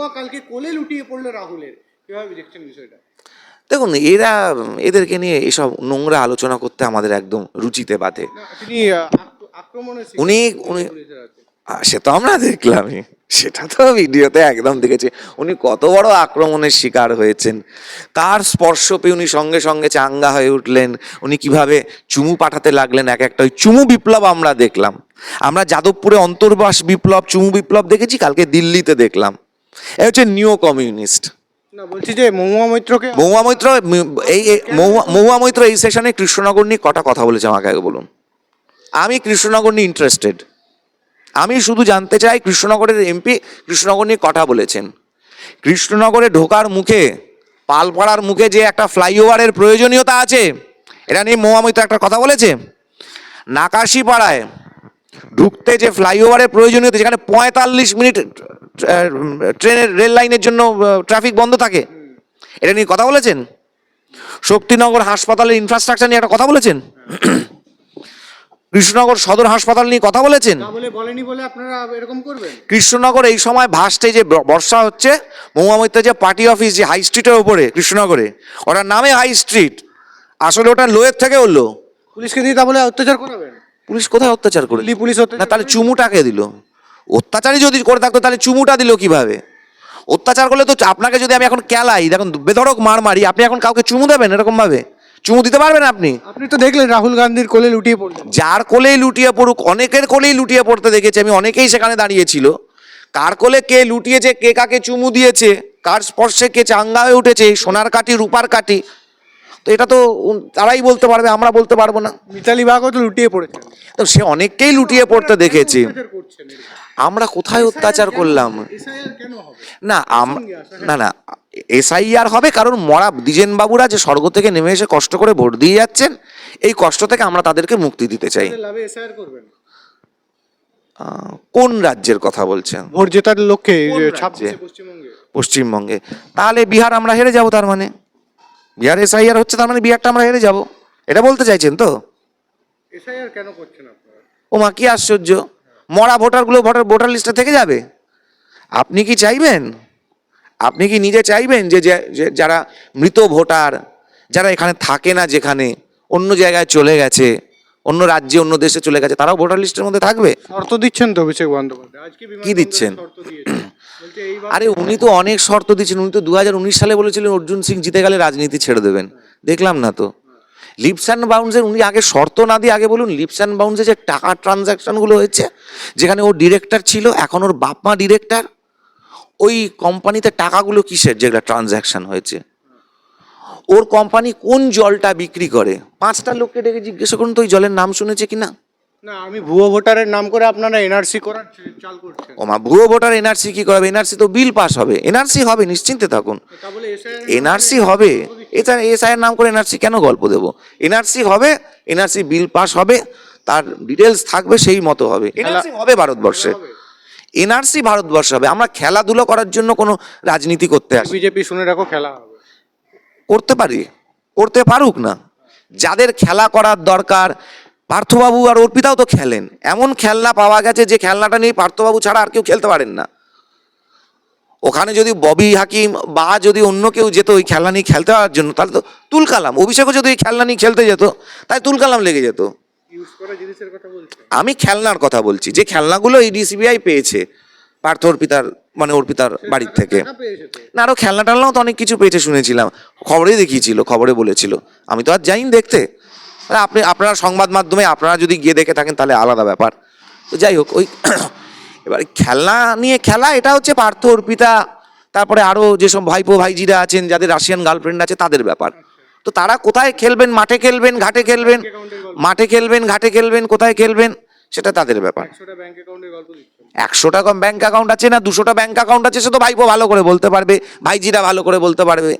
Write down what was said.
মহুয়া কালকে কোলে লুটিয়ে পড়ল রাহুলের। কীভাবে দেখছেন বিষয়টা? দেখুন এরা এদেরকে নিয়ে এসব নোংরা আলোচনা করতে আমাদের একদম রুচিতে বাধে। উনি- উনি- সে তো আমরা দেখলামই। সেটা তো ভিডিওতে একদম দেখেছি। উনি কত বড় আক্রমণের শিকার হয়েছেন। কার স্পর্শ পেয়ে উনি সঙ্গে সঙ্গে চাঙ্গা হয়ে উঠলেন? উনি কীভাবে চুমু পাঠাতে লাগলেন? এক একটা ওই চুমু বিপ্লব আমরা দেখলাম। আমরা যাদবপুরে অন্তর্বাস বিপ্লব চুমু বিপ্লব দেখেছি? কালকে দিল্লিতে দেখলাম। এ হচ্ছে নিও কমিউনিস্ট। না বলছি যে মহুয়া মৈত্রকে মহুয়া মৈত্র এই মহুয়া মৈত্র এই সেশনে কৃষ্ণনগর নিয়ে কটা কথা বলেছে আমাকে আগে বলুন। আমি কৃষ্ণনগর নিয়ে ইন্টারেস্টেড আমি শুধু জানতে চাই কৃষ্ণনগরের এমপি কৃষ্ণনগর নিয়ে কথা বলেছেন। কৃষ্ণনগরে ঢোকার মুখে পালপাড়ার মুখে যে একটা ফ্লাইওভারের প্রয়োজনীয়তা আছে এটা নিয়ে মহুয়া মৈত্র একটা কথা বলেছে? নাকাশি পাড়ায় ঢুকতে যে ফ্লাইওভারের প্রয়োজনীয়তা যেখানে পঁয়তাল্লিশ মিনিট ট্রেনের রেল লাইনের জন্য ট্রাফিক বন্ধ থাকে এটা নিয়ে কথা বলেছেন? শক্তিনগর হাসপাতালের ইনফ্রাস্ট্রাকচার নিয়ে একটা কথা বলেছেন? কৃষ্ণনগর সদর হাসপাতাল নিয়ে কথা বলেছেন? কৃষ্ণনগর এই সময় ভাসতে যে বর্ষা হচ্ছে মহুয়ামৈত্রের যে পার্টি অফিস যে হাই স্ট্রিটের ওপরে কৃষ্ণনগরে ওটার নামে হাই স্ট্রিট আসলে ওটা লোয়ের থেকে হলো। পুলিশকে দিয়ে তা বলে অত্যাচার করাবেন? পুলিশ কোথায় অত্যাচার করে দিল্লি পুলিশ না তাহলে চুমুটাকে দিল। অত্যাচারই যদি করে থাকতো তাহলে চুমুটা দিল কীভাবে? অত্যাচার করলে তো আপনাকে যদি আমি এখন কেলাই দেখুন বেধড়ক মার মারি আপনি এখন কাউকে চুমু দেবেন এরকম ভাবে চুমু দিতে পারবেন আপনি? আপনি তো দেখলেন রাহুল গান্ধীর কোলে লুটিয়ে পড়লেন। যার কোলেই লুটিয়ে পড়ুক অনেকের কোলেই লুটিয়ে পড়তে দেখেছি আমি অনেকেই সেখানে দাঁড়িয়েছিল। কার কোলে কে লুটিয়েছে কে কাকে চুমু দিয়েছে কার স্পর্শে কে চাঙ্গা হয়ে উঠেছে সোনার কাঠি রূপার কাঠি তো এটা তো তারাই বলতে পারবে আমরা বলতে পারব না। মিতালি বাগও তো লুটিয়ে পড়েছেন তো সে অনেককেই লুটিয়ে পড়তে দেখেছি? আমরা কোথায় অত্যাচার করলাম? না না না এসআইআর হবে কারণ মরা দ্বিজেন বাবুরা যে স্বর্গ থেকে নেমে এসে কষ্ট করে ভোট দিয়ে যাচ্ছেন এই কষ্ট থেকে আমরা তাদেরকে মুক্তি দিতে চাই। কোন রাজ্যের কথা বলছেন? ভোট জেতার লক্ষ্যে পশ্চিমবঙ্গে। তাহলে বিহার আমরা হেরে যাব তার মানে? বিহার এসআইআর হচ্ছে তার মানে বিহারটা আমরা হেরে যাব। এটা বলতে চাইছেন তো? এসআইআর কেন করছেন আপনারা? ও মা কি আশ্চর্য। মরা ভোটারগুলো ভোটার ভোটার লিস্টে থেকে যাবে? আপনি কি চাইবেন? আপনি কি নিজে চাইবেন যে যারা মৃত ভোটার যারা এখানে থাকে না যেখানে অন্য জায়গায় চলে গেছে অন্য রাজ্যে অন্য দেশে চলে গেছে তারাও ভোটার লিস্টের মধ্যে থাকবে? শর্ত দিচ্ছেন তো অভিষেক বন্দ্যোপাধ্যায়। আজকে কি দিচ্ছেন? আরে উনি তো অনেক শর্ত দিচ্ছেন উনি তো দু হাজার উনিশ সালে বলেছিলেন অর্জুন সিং জিতে গেলে রাজনীতি ছেড়ে দেবেন। দেখলাম না তো। লিপস অ্যান্ড বাউন্সের উনি আগে শর্ত না দিয়ে আগে বলুন লিপস অ্যান্ড বাউন্সে যে টাকা ট্রানজাকশনগুলো হয়েছে যেখানে ও ডিরেক্টর ছিল এখন ওর বাপ মা ডিরেক্টর ওই কোম্পানিতে টাকাগুলো কিসের যেগুলো ট্রানজাকশন হয়েছে? ওর কোম্পানি কোন জলটা বিক্রি করে? পাঁচটা লোককে ডেকে জিজ্ঞাসা করুন তো ওই জলের নাম শুনেছে কি না না আমি ভুয়ো ভোটারের নাম করে আপনারা এনআরসি করার চাল করছেন। ওমা ভুয়ো ভোটার এনআরসি কি করাবে? এনআরসি তো বিল পাস হবে। এনআরসি হবে নিশ্চিন্তে থাকুন। এনআরসি হবে। এছাড়া এসআইয়ের নাম করে এনআরসি কেন গল্প দেবো? এনআরসি হবে এনআরসি বিল পাস হবে তার ডিটেলস থাকবে সেই মতো হবে। এনআরসি হবে ভারতবর্ষে। এনআরসি ভারতবর্ষে হবে। আমরা খেলাধুলো করার জন্য কোনো রাজনীতি করতে আসি। বিজেপি শুনে রাখো খেলা হবে। করতে পারি করতে পারুক না। যাদের খেলা করার দরকার পার্থবাবু আর অর্পিতাও তো খেলেন। এমন খেলনা পাওয়া গেছে যে খেলনাটা নিয়ে পার্থবাবু ছাড়া আর কেউ খেলতে পারেন না। ওখানে যদি ববি হাকিম বা যদি অন্য কেউ যেত ওই খেলনা নিয়ে খেলতে পারার জন্য তাহলে তো তুলকালাম অভিষেকও যদি ওই খেলনা নিয়ে খেলতে যেত তাই তুলকালাম লেগে যেত। ইউজ করা জিনিসের কথা বলছেন? আমি খেলনার কথা বলছি। যে খেলনাগুলো এই ডিসিবিআই পেয়েছে পার্থ অর্পিতার মানে অর্পিতার বাড়ির থেকে। না আরও খেলনা টেলনাও তো অনেক কিছু পেয়েছে শুনেছিলাম। খবরে দেখিয়েছিল খবরে বলেছিল। আমি তো আর যাইনি দেখতে। আপনি আপনারা সংবাদ মাধ্যমে আপনারা যদি গিয়ে দেখে থাকেন তাহলে আলাদা ব্যাপার। তো যাই হোক ওই এবার খেলনা নিয়ে খেলা এটা হচ্ছে পার্থ অর্পিতা তারপরে আরও যেসব ভাইপো ভাইজিরা আছেন যাদের রাশিয়ান গার্লফ্রেন্ড আছে তাদের ব্যাপার। তো তারা কোথায় খেলবেন মাঠে খেলবেন ঘাটে খেলবেন? মাঠে খেলবেন ঘাটে খেলবেন কোথায় খেলবেন? সেটা তাদের ব্যাপার। একশোটা ব্যাংক অ্যাকাউন্ট আছে না দুশোটা ব্যাংক অ্যাকাউন্ট আছে সে তো ভাইপো ভালো করে বলতে পারবে ভাইজিরা ভালো করে বলতে পারবে।